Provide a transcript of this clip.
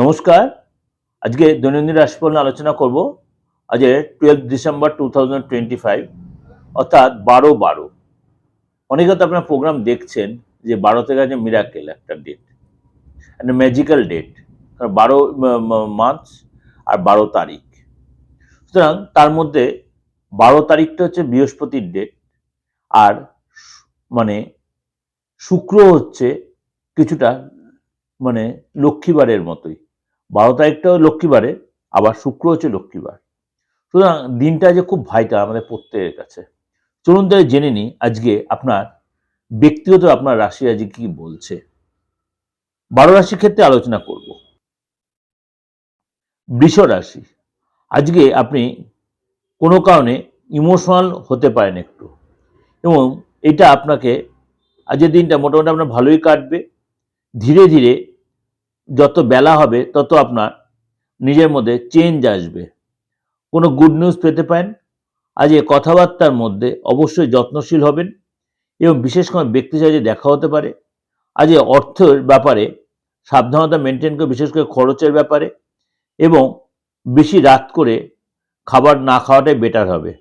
নমস্কার। আজকে দৈনন্দিন রাশিফল নিয়ে আলোচনা করব। আজ twelve December two thousand twenty five অর্থাৎ বারো বারো। অনেকে তো আপনার প্রোগ্রাম দেখছেন যে বারো থেকে আছে মিরাকেল একটা ডেট একটা ম্যাজিক্যাল ডেট কারণ বারো মার্চ আর বারো তারিখ। সুতরাং তার মধ্যে বারো তারিখটা হচ্ছে বৃহস্পতির ডেট আর মানে শুক্র হচ্ছে কিছুটা মানে লক্ষ্মীবারের মতোই। বারো তারিখটাও লক্ষ্মীবারে, আবার শুক্র হচ্ছে লক্ষ্মীবার। সুতরাং দিনটা যে খুব ভাইটা আমাদের প্রত্যেকের কাছে। চলুন তাই জেনে নিই আজকে আপনার ব্যক্তিগত আপনার রাশি আজকে কি বলছে। বারো রাশির ক্ষেত্রে আলোচনা করব। বৃষ রাশি, আজকে আপনি কোনো কারণে ইমোশনাল হতে পারেন একটু। এবং এটা আপনাকে আজকের দিনটা মোটামুটি আপনার ভালোই কাটবে। ধীরে ধীরে যত বেলা হবে, তত আপনার নিজের মধ্যে চেঞ্জ আসবে। কোনো গুড নিউজ পেতে পারেন। আজ এ কথাবার্তার মধ্যে অবশ্যই যত্নশীল হবেন এবং বিশেষ কোনো ব্যক্তির সাথে দেখা হতে পারে। আজ এই অর্থের ব্যাপারে সাবধানতা মেনটেন করে, বিশেষ করে খরচের ব্যাপারে এবং বেশি রাত করে খাবার না খাওয়াটাই বেটার হবে।